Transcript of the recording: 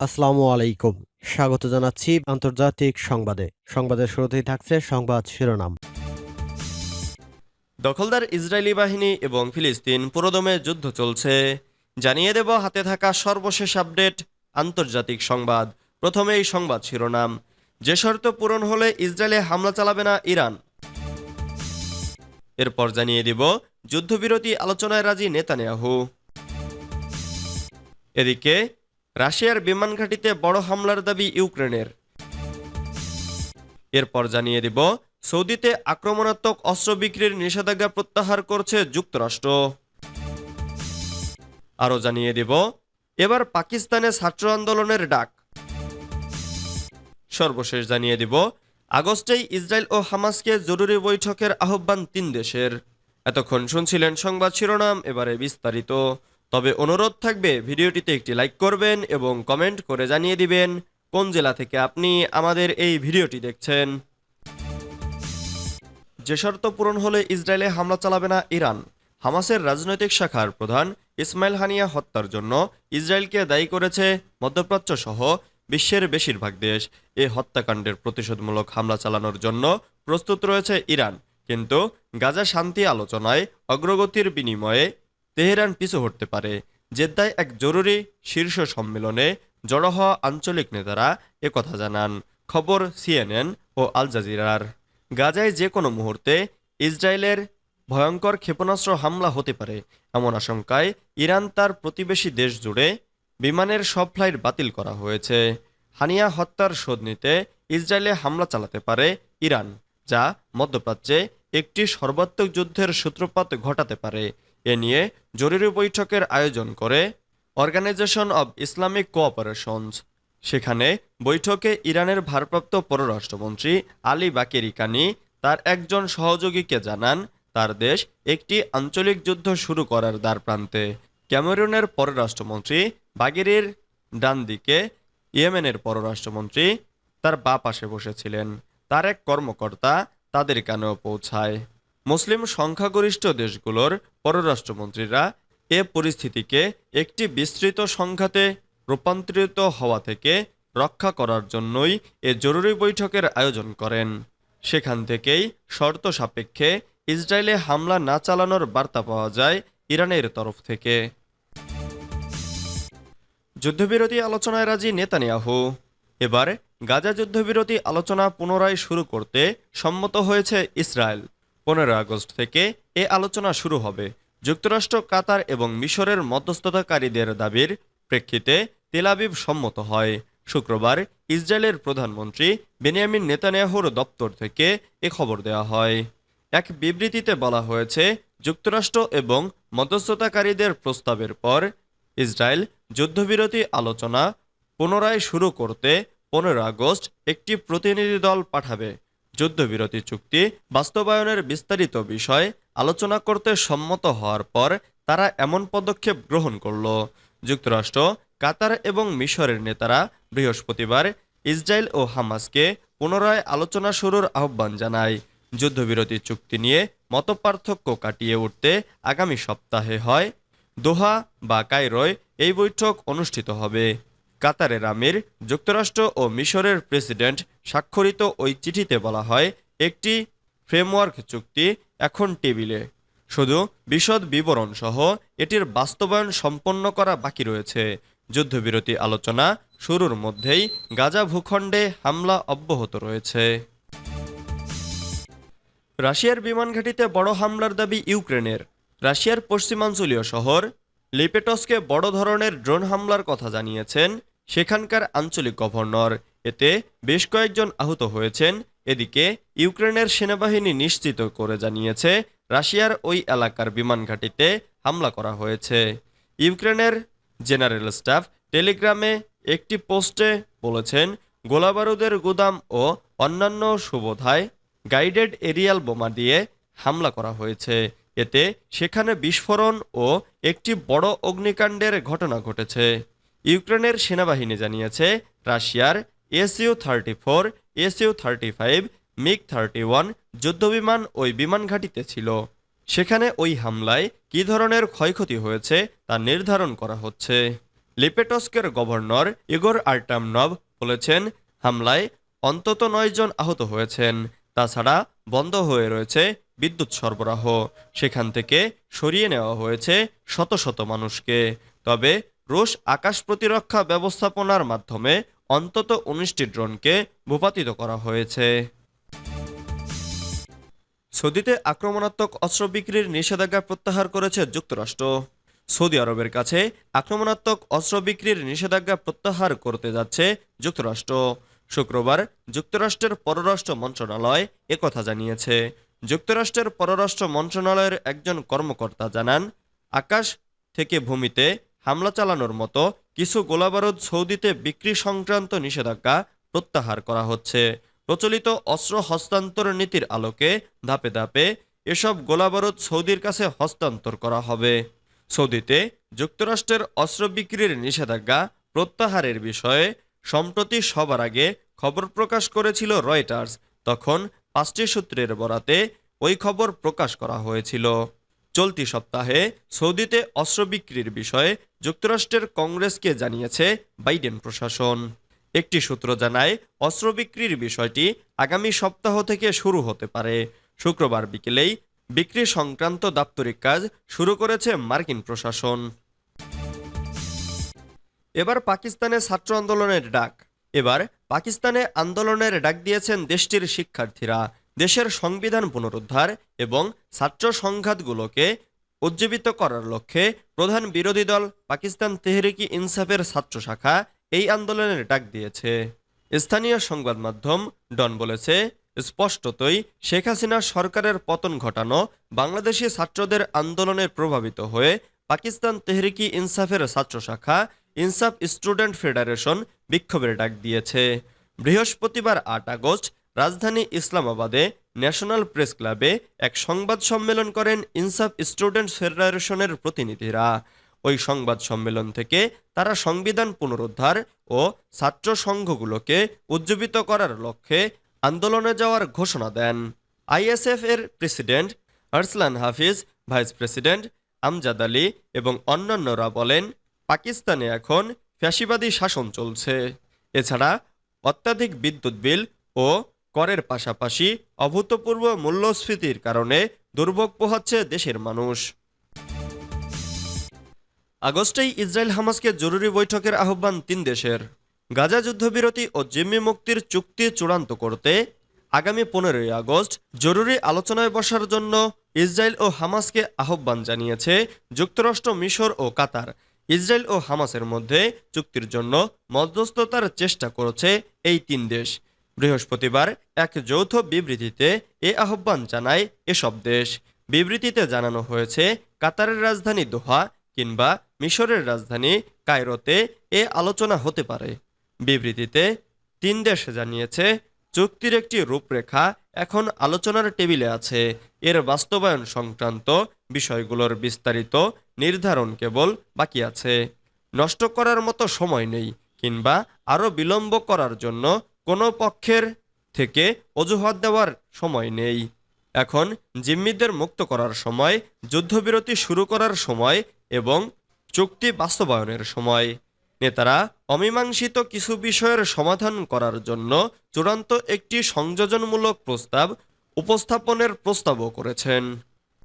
আসসালামু আলাইকুম। স্বাগত জানাচ্ছি আন্তর্জাতিক সংবাদে। সংবাদের শুরুতেই থাকছে সংবাদ শিরোনাম। দখলদার ইসরায়েলি বাহিনী এবং ফিলিস্তিন পুরোদমে যুদ্ধ চলছে। জানিয়ে দেব হাতে থাকা সর্বশেষ আপডেট, আন্তর্জাতিক সংবাদ। প্রথমেই সংবাদ শিরোনাম। যে শর্ত পূরণ হলে ইসরায়েলে হামলা চালাবে না ইরান। এরপর জানিয়ে দিব, যুদ্ধবিরতি আলোচনায় রাজি নেতানিয়াহু। এদিকে রাশিয়ার বিমান ঘাঁটিতে বড় হামলার দাবি ইউক্রেনের। এরপর জানিয়ে দিব, সৌদিতে আক্রমণাত্মক অস্ত্র বিক্রির নিষেধাজ্ঞা প্রত্যাহার করছে যুক্তরাষ্ট্র। আরও জানিয়ে দিব, এবার পাকিস্তানে ছাত্র আন্দোলনের ডাক। সর্বশেষ জানিয়ে দিব, আগস্টেই ইসরায়েল ও হামাসকে জরুরি বৈঠকের আহ্বান তিন দেশের। এতক্ষণ শুনছিলেন সংবাদ শিরোনাম, এবারে বিস্তারিত। তবে অনুরোধ থাকবে ভিডিওটিতে একটি লাইক করবেন এবং কমেন্ট করে জানিয়ে দিবেন কোন জেলা থেকে আপনি আমাদের এই ভিডিওটি দেখছেন। যে শর্ত পূরণ হলে ইসরায়েলে হামলা চালাবে না ইরান। হামাসের রাজনৈতিক শাখার প্রধান ইসমাইল হানিয়া হত্যার জন্য ইসরায়েলকে দায়ী করেছে মধ্যপ্রাচ্য সহ বিশ্বের বেশিরভাগ দেশ। এই হত্যাকাণ্ডের প্রতিশোধমূলক হামলা চালানোর জন্য প্রস্তুত রয়েছে ইরান। কিন্তু গাজা শান্তি আলোচনায় অগ্রগতির বিনিময়ে তেহরান পিছু হটতে পারে। জেদ্দায় এক জরুরি শীর্ষ সম্মেলনে জড়ো হওয়া আঞ্চলিক নেতারা একথা জানান। খবর সিএনএন ও আল জাজিরার। গাজায় যে কোনো মুহূর্তে ইসরায়েলের ভয়ঙ্কর ক্ষেপণাস্ত্র হামলা হতে পারে। এমন আশঙ্কায় ইরান তার প্রতিবেশী দেশ জুড়ে বিমানের সব ফ্লাইট বাতিল করা হয়েছে। হানিয়া হত্যার শোধ নিতে ইসরায়েলে হামলা চালাতে পারে ইরান, যা মধ্যপ্রাচ্যে একটি সর্বাত্মক যুদ্ধের সূত্রপাত ঘটাতে পারে। এ নিয়ে জরুরি বৈঠকের আয়োজন করে অর্গানাইজেশন অব ইসলামিক কোঅপারেশনস সেখানে বৈঠকে ইরানের ভারপ্রাপ্ত পররাষ্ট্রমন্ত্রী আলী বাকেরি কানি তার একজন সহযোগীকে জানান, তার দেশ একটি আঞ্চলিক যুদ্ধ শুরু করার দ্বার প্রান্তে ক্যামেরুনের পররাষ্ট্রমন্ত্রী বাগেরির ডান দিকে ইয়েমেনের পররাষ্ট্রমন্ত্রী তার বা পাশে বসেছিলেন। তার এক কর্মকর্তা তাদের কানেও পৌঁছায়। মুসলিম সংখ্যাগরিষ্ঠ দেশগুলোর পররাষ্ট্রমন্ত্রীরা এ পরিস্থিতিকে একটি বিস্তৃত সংঘাতে রূপান্তরিত হওয়া থেকে রক্ষা করার জন্যই এ জরুরি বৈঠকের আয়োজন করেন। সেখান থেকেই শর্ত সাপেক্ষে ইসরায়েলে হামলা না চালানোর বার্তা পাওয়া যায় ইরানের তরফ থেকে। যুদ্ধবিরতি আলোচনায় রাজি নেতানিয়াহু। এবার গাজা যুদ্ধবিরতি আলোচনা পুনরায় শুরু করতে সম্মত হয়েছে ইসরায়েল। পনেরো আগস্ট থেকে এ আলোচনা শুরু হবে। যুক্তরাষ্ট্র, কাতার এবং মিশরের মধ্যস্থতাকারীদের দাবির প্রেক্ষিতে তেলাবিব সম্মত হয়। শুক্রবার ইসরায়েলের প্রধানমন্ত্রী বেনিয়ামিন নেতানিয়াহুর দপ্তর থেকে এ খবর দেওয়া হয়। এক বিবৃতিতে বলা হয়েছে, যুক্তরাষ্ট্র এবং মধ্যস্থতাকারীদের প্রস্তাবের পর ইসরায়েল যুদ্ধবিরতি আলোচনা পুনরায় শুরু করতে পনেরো আগস্ট একটি প্রতিনিধি দল পাঠাবে। যুদ্ধবিরতি চুক্তি বাস্তবায়নের বিস্তারিত বিষয় আলোচনা করতে সম্মত হওয়ার পর তারা এমন পদক্ষেপ গ্রহণ করল। যুক্তরাষ্ট্র, কাতার এবং মিশরের নেতারা বৃহস্পতিবার ইসরায়েল ও হামাসকে পুনরায় আলোচনা শুরুর আহ্বান জানায়। যুদ্ধবিরতি চুক্তি নিয়ে মতপার্থক্য কাটিয়ে উঠতে আগামী সপ্তাহে হয়। দোহা বা কায়রোয় এই বৈঠক অনুষ্ঠিত হবে। কাতারের আমির, যুক্তরাষ্ট্র ও মিশরের প্রেসিডেন্ট স্বাক্ষরিত ওই চিঠিতে বলা হয়, একটি ফ্রেমওয়ার্ক চুক্তি এখন টেবিলে। শুধু বিশদ বিবরণ সহ এটির বাস্তবায়ন সম্পন্ন করা বাকি রয়েছে। যুদ্ধবিরতি আলোচনা শুরুর মধ্যেই গাজা ভূখণ্ডে হামলা অব্যাহত রয়েছে। রাশিয়ার বিমান ঘাঁটিতে বড় হামলার দাবি ইউক্রেনের। রাশিয়ার পশ্চিমাঞ্চলীয় শহর লিপেটসকে বড় ধরনের ড্রোন হামলার কথা জানিয়েছেন সেখানকার আঞ্চলিক গভর্নর। এতে বেশ কয়েকজন আহত হয়েছেন, এদিকে ইউক্রেনের সেনাবাহিনী নিশ্চিত করে জানিয়েছে রাশিয়ার ওই এলাকার বিমান ঘাঁটিতে হামলা করা হয়েছে। ইউক্রেনের জেনারেল স্টাফ টেলিগ্রামে একটি পোস্টে বলেছেন, গোলাবারুদের গুদাম ও অন্যান্য সুবোধায় গাইডেড এরিয়াল বোমা দিয়ে হামলা করা হয়েছে। এতে সেখানে বিস্ফোরণ ও একটি বড় অগ্নিকাণ্ডের ঘটনা ঘটেছে। ইউক্রেনের সেনাবাহিনী জানিয়েছে, রাশিয়ার SU thirty four SU thirty five MiG thirty one যুদ্ধবিমান ওই বিমান ঘাঁটিতে ছিল। সেখানে ওই হামলায় কী ধরনের ক্ষয়ক্ষতি হয়েছে তা নির্ধারণ করা হচ্ছে। লিপেটস্কের গভর্নর ইগোর আর্টামনভ বলেছেন, হামলায় অন্তত নয় জন আহত হয়েছেন। তাছাড়া বন্ধ হয়ে রয়েছে বিদ্যুৎ সরবরাহ সেখান থেকে সরিয়ে নেওয়া হয়েছে শত শত মানুষকে। তবে রুশ আকাশ প্রতিরক্ষা ব্যবস্থাপনার মাধ্যমে অন্তত উনিশটি ড্রোনকে ভূপাতিত করা হয়েছে। সৌদিতে আক্রমণাত্মক অস্ত্র বিক্রির নিষেধাজ্ঞা প্রত্যাহার করেছে যুক্তরাষ্ট্র। সৌদি আরবের কাছে আক্রমণাত্মক অস্ত্র বিক্রির নিষেধাজ্ঞা প্রত্যাহার করতে যাচ্ছে যুক্তরাষ্ট্র। শুক্রবার যুক্তরাষ্ট্রের পররাষ্ট্র মন্ত্রণালয় একথা জানিয়েছে। যুক্তরাষ্ট্রের পররাষ্ট্র মন্ত্রণালয়ের একজন কর্মকর্তা জানান, আকাশ থেকে ভূমিতে হামলা চালানোর মতো কিছু গোলাবারুদ সৌদিতে বিক্রি সংক্রান্ত নিষেধাজ্ঞা প্রত্যাহার করা হচ্ছে। প্রচলিত অস্ত্র হস্তান্তর নীতির আলোকে ধাপে ধাপে এসব গোলাবারুদ সৌদির কাছে হস্তান্তর করা হবে। সৌদিতে যুক্তরাষ্ট্রের অস্ত্র বিক্রির নিষেধাজ্ঞা প্রত্যাহারের বিষয়ে সম্প্রতি সবার আগে খবর প্রকাশ করেছিল রয়টার্স। তখন পাঁচটি সূত্রের বরাতে ওই খবর প্রকাশ করা হয়েছিল। চলতি সপ্তাহে সৌদিতে অস্ত্র বিক্রির বিষয়ে যুক্তরাষ্ট্রের কংগ্রেসকে জানিয়েছে বাইডেন প্রশাসন। একটি সূত্র জানায়, অস্ত্র বিক্রির বিষয়টি আগামী সপ্তাহ থেকে শুরু হতে পারে। শুক্রবার বিকেলেই বিক্রি সংক্রান্ত দাপ্তরিক কাজ শুরু করেছে মার্কিন প্রশাসন। এবার পাকিস্তানে ছাত্র আন্দোলনের ডাক। এবার পাকিস্তানে আন্দোলনের ডাক দিয়েছেন দেশটির শিক্ষার্থীরা। দেশের সংবিধান পুনরুদ্ধার এবং ছাত্র সংঘাতগুলোকে উজ্জীবিত করার লক্ষ্যে প্রধান বিরোধী দল পাকিস্তান তেহরিকি ইনসাফের ছাত্র শাখা এই আন্দোলনের ডাক দিয়েছে। স্থানীয় সংবাদ মাধ্যম ডন বলেছে, স্পষ্টতই শেখ হাসিনা সরকারের পতন ঘটানো বাংলাদেশি ছাত্রদের আন্দোলনে প্রভাবিত হয়ে পাকিস্তান তেহরিকি ইনসাফের ছাত্র শাখা ইনসাফ স্টুডেন্ট ফেডারেশন বিক্ষোভের ডাক দিয়েছে। বৃহস্পতিবার আট আগস্ট রাজধানী ইসলামাবাদে ন্যাশনাল প্রেস ক্লাবে এক সংবাদ সম্মেলন করেন ইনসাফ স্টুডেন্ট ফেডারেশনের প্রতিনিধিরা। ওই সংবাদ সম্মেলন থেকে তারা সংবিধান পুনরুদ্ধার ও ছাত্র সংঘগুলোকে উজ্জীবিত করার লক্ষ্যে আন্দোলনে যাওয়ার ঘোষণা দেন। আইএসএফ এর president Arsalan Hafiz, vice president Amjad Ali এবং অন্যান্যরা বলেন, পাকিস্তানে এখন ফ্যাসিবাদী শাসন চলছে। এছাড়া অত্যাধিক বিদ্যুৎ বিল ও করের পাশাপাশি অভূতপূর্ব মূল্যস্ফীতির কারণে দুর্ভোগ পোহাচ্ছে দেশের মানুষ। আগস্টেই ইসরায়েল হামাসকে জরুরি বৈঠকের আহ্বান তিন দেশের। গাজা যুদ্ধবিরতি ও জিম্মি মুক্তির চুক্তি চূড়ান্ত করতে আগামী পনেরোই আগস্ট জরুরি আলোচনায় বসার জন্য ইসরায়েল ও হামাসকে আহ্বান জানিয়েছে যুক্তরাষ্ট্র, মিশর ও কাতার। ইসরায়েল ও হামাসের মধ্যে চুক্তির জন্য মধ্যস্থতার চেষ্টা করেছে এই তিন দেশ। বৃহস্পতিবার এক যৌথ বিবৃতিতে এ আহ্বান জানায় এসব দেশ। বিবৃতিতে জানানো হয়েছে, কাতারের রাজধানী দোহা কিংবা মিশরের রাজধানী কায়রোতে এ আলোচনা হতে পারে। বিবৃতিতে তিন দেশ জানিয়েছে, চুক্তির একটি রূপরেখা এখন আলোচনার টেবিলে আছে। এর বাস্তবায়ন সংক্রান্ত বিষয়গুলোর বিস্তারিত নির্ধারণ কেবল বাকি আছে। নষ্ট করার মতো সময় নেই, কিংবা আরও বিলম্ব করার জন্য কোনো পক্ষের থেকে অজুহাত দেওয়ার সময় নেই। এখন জিম্মিদের মুক্ত করার সময়, যুদ্ধবিরতি শুরু করার সময় এবং চুক্তি বাস্তবায়নের সময়। নেতারা অমীমাংসিত কিছু বিষয়ের সমাধান করার জন্য চূড়ান্ত একটি সংযোজনমূলক প্রস্তাব উপস্থাপনের প্রস্তাবও করেছেন।